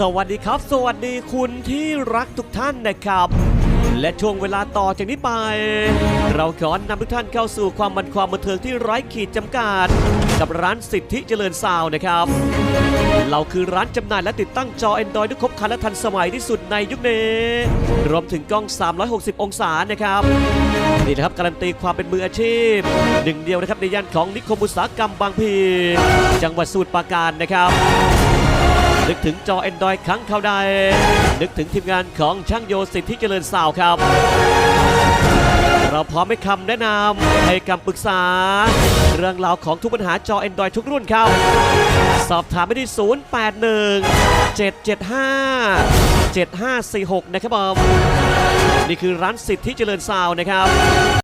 สวัสดีครับ สวัสดีคุณที่รักทุกท่านนะครับ และช่วงเวลาต่อจากนี้ไป เราขอนำทุกท่านเข้าสู่ความบันความบันเทิงที่ไร้ขีดจำกัด กับร้านสิทธิเจริญซาวนะครับ เราคือร้านจำหน่ายและติดตั้งจอ Android ที่ครบครันและทันสมัยที่สุดในยุคนี้ รวมถึงกล้อง 360 องศานะครับนี่นะครับการันตีความเป็นมืออาชีพ หนึ่งเดียวนะครับในย่านของนิคมอุตสาหกรรมบางพีจังหวัดสุทรปราการนะครับ นึกถึงจอ Android ครั้งเขาใดนึกถึงทีมงานของช่างโยสิทธิเจริญสาวครับ เราพร้อมให้คำแนะนำให้คำปรึกษา เรื่องราวของทุกปัญหาจอ Android ทุกรุ่นครับ สอบถามไปที่ 081 775 7546 นะครับผมนี่คือร้านสิทธิเจริญซาวนะครับ